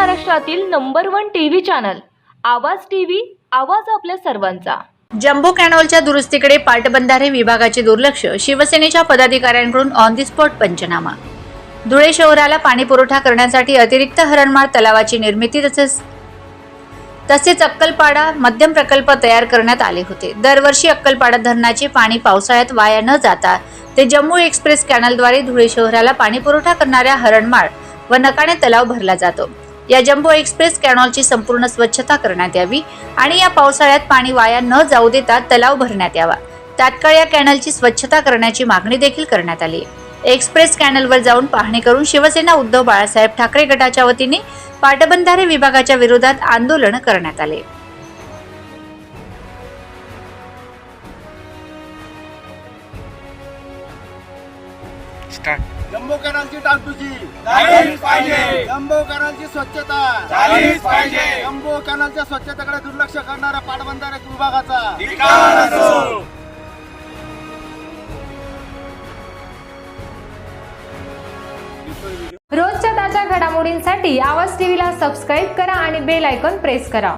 महाराष्ट्रातील number one TV channel Awaaz TV Awaaz आपल्या सर्वांचा. जम्बो कॅनॉलच्या दुरुस्तीकडे पाटबंधारे विभागाचे दुर्लक्ष शिवसेनेच्या पदाधिकाऱ्यांकडून ऑन दी स्पॉट पंचनामा. धुळे शहराला पाणी पुरवठा करण्यासाठी अतिरिक्त हरणमाळ तलावाची निर्मिती तसेच तसेच अक्कलपाडा मध्यम प्रकल्प तयार करण्यात आले होते. दरवर्षी अक्कलपाडा धरणाचे पाणी पावसाळ्यात वाया न जाता ते जम्मू एक्सप्रेस कॅनलद्वारे धुळे शहराला पाणी पुरवठा करणाऱ्या हरणमाळ व नकाणे तलाव भरला जातो. या जम्बो एक्सप्रेस कॅनॉलची संपूर्ण स्वच्छता करण्यात यावी आणि या पावसाळ्यात पाणी वाया न जाऊ देता तलाव भरण्यात यावा. तात्काळ या कॅनलची स्वच्छता करण्याची मागणी देखील करण्यात आली. एक्सप्रेस कॅनलवर जाऊन पाहणी करून शिवसेना उद्धव बाळासाहेब ठाकरे गटाच्या वतीने पाटबंधारे विभागाच्या विरोधात आंदोलन करण्यात आले. स्टार्ट जम्बो कॅनलची डागडुजी झालीच पाहिजे. जम्बो कॅनलची स्वच्छता झालीच पाहिजे. जम्बो कॅनलच्या स्वच्छतेकडे दुर्लक्ष करणाऱ्या पाटबंधारे विभागाचा धिक्कार असो. रोजच्या ताज्या घडामोडींसाठी आवाज टीव्हीला सबस्क्राईब करा आणि बेल आयकॉन प्रेस करा